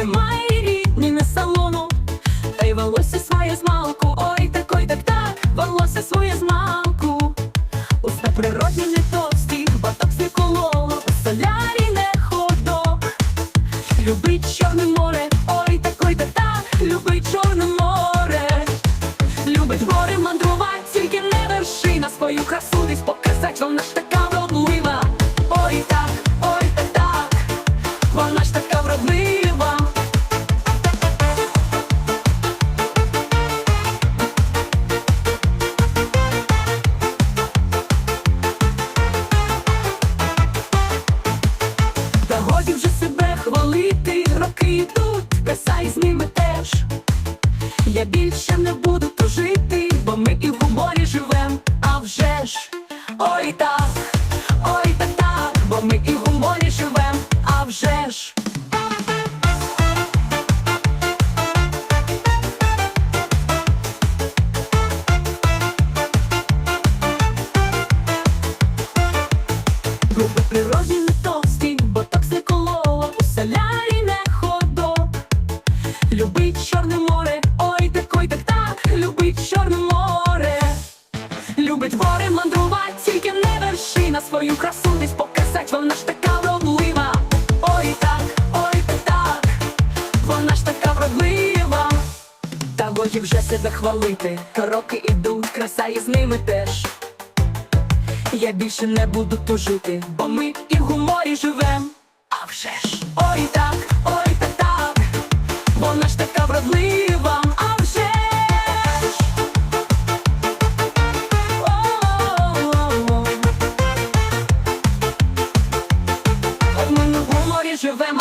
вимає рідні не салону, та й волосся своє змалку, ой такой так так, волосся своє змалку, уста природні не товсті, баток не кололо, солярі не ходок, любить чорне море, ой такой так так, любить чорне море, любить гори мандрувати, тільки не вершина свою красу. Десь показать вам наш така. Себе роки йдуть, краса із ними теж. Я більше не буду тужити, бо ми і в гуморі живем, а вже ж ой так, ой так так, бо ми і в гуморі живем, а вже ж. Губи природні Чорне море, ой, так, ой, так, так, любить чорне море. Любить гори мандрувати, тільки не вершина свою красу десь показать, вона ж така вродлива. Ой, так, ой, так, так, вона ж така вродлива. Та годі вже себе хвалити, роки ідуть, краса із ними теж. Я більше не буду тужити, бо ми і в гуморі живем. А вже ж, ой так, вона вам, а вже ж. О-о-о. Ми в гуморі живем,